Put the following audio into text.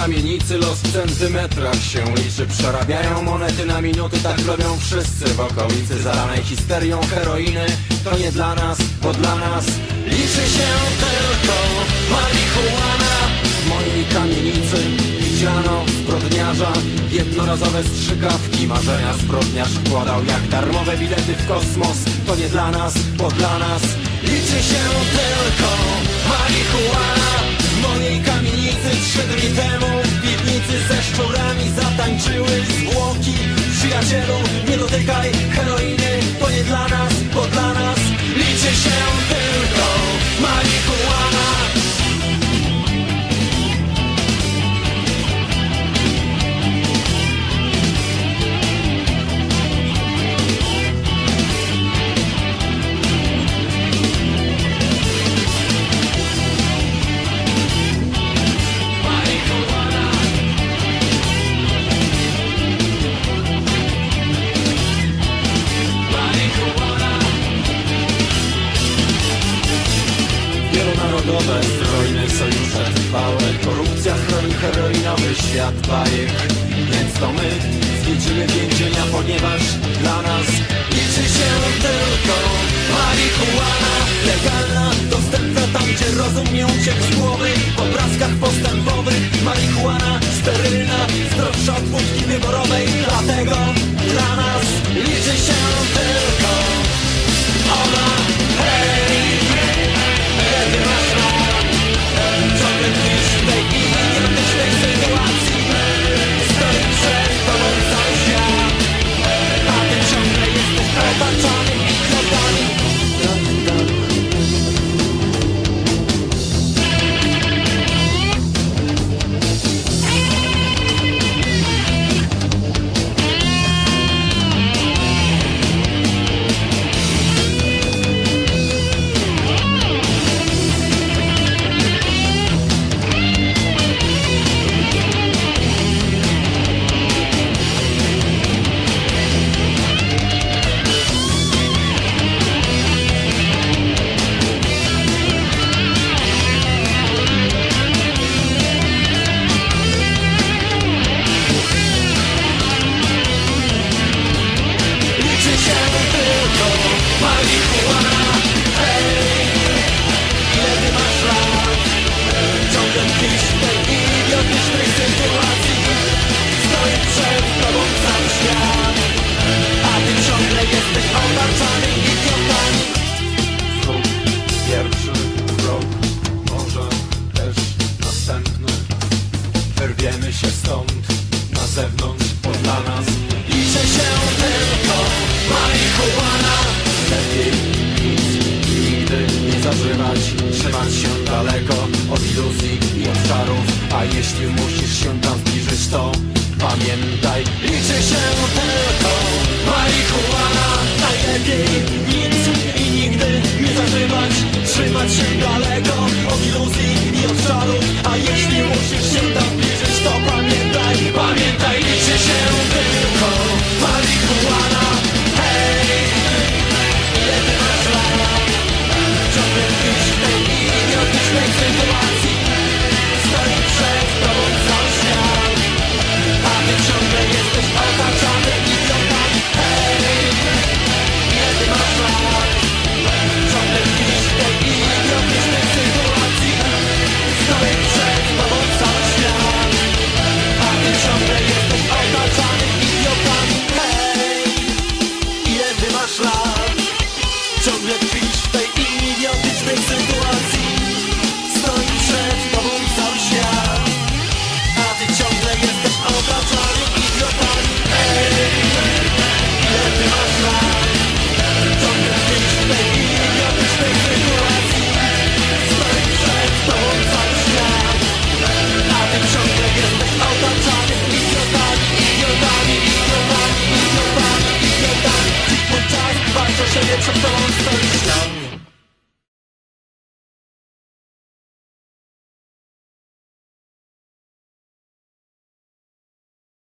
kamienicy los w centymetrach się liczy. Przerabiają monety na minuty, tak robią wszyscy w okolicy. Zalanej histerią heroiny, to nie dla nas, bo dla nas Liczy się tylko marihuana. W mojej kamienicy widziano zbrodniarza. Jednorazowe strzykawki marzenia zbrodniarz wkładał Jak darmowe bilety w kosmos, to nie dla nas, bo dla nas Liczy się tylko marihuana mojej kamienicy Trzy dni temu. W piwnicy ze szczurami zatańczyły. Zwłoki Przyjacielu, nie dotykaj. zgodę Zbrojne sojusze trwałe. Korupcja chroni heroinowy świat bajek Więc to my zwiedzimy więzienia Ponieważ dla nas liczy się tylko marihuana. Legalna, dostępna tam gdzie rozum nie uciekł z głowy 척척